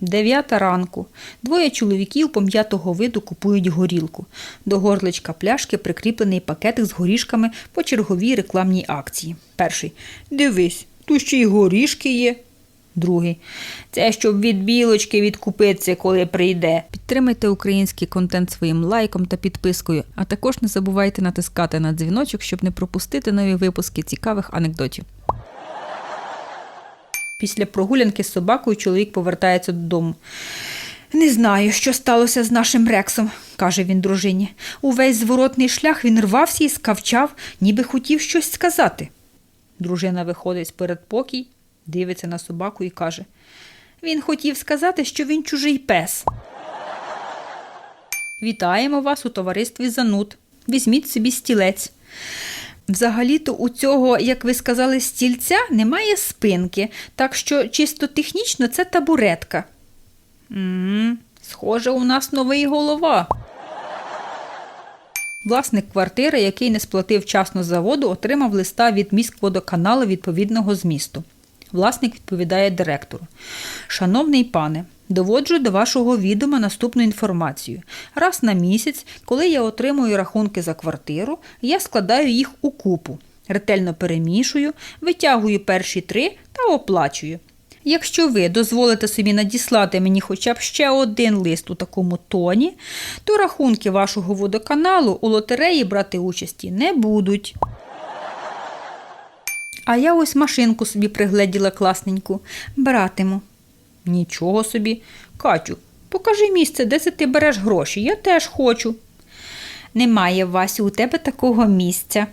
Дев'ята ранку. Двоє чоловіків пом'ятого виду купують горілку. До горличка пляшки прикріплений пакетик з горішками по черговій рекламній акції. Перший. Дивись, тут ще й горішки є. Другий. Це щоб від білочки відкупитися, коли прийде. Підтримайте український контент своїм лайком та підпискою, а також не забувайте натискати на дзвіночок, щоб не пропустити нові випуски цікавих анекдотів. Після прогулянки з собакою чоловік повертається додому. Не знаю, що сталося з нашим Рексом, каже він дружині. Увесь зворотний шлях він рвався і скавчав, ніби хотів щось сказати. Дружина виходить з передпокій, дивиться на собаку і каже: Він хотів сказати, що він чужий пес. Вітаємо вас у товаристві Зануд. Візьміть собі стілець. Взагалі-то у цього, як ви сказали, стільця немає спинки, так що чисто технічно це табуретка. м схоже, у нас новий голова. Власник квартири, який не сплатив вчасно за воду, отримав листа від міськводоканалу відповідного змісту. Власник відповідає директору. Шановний пане, доводжу до вашого відома наступну інформацію. Раз на місяць, коли я отримую рахунки за квартиру, я складаю їх у купу, ретельно перемішую, витягую перші три та оплачую. Якщо ви дозволите собі надіслати мені хоча б ще один лист у такому тоні, то рахунки вашого водоканалу у лотереї брати участі не будуть. А я ось машинку собі пригледіла класненьку. Братиму. Нічого собі. Катю, покажи місце, де це ти береш гроші. Я теж хочу. Немає, Васю, у тебе такого місця.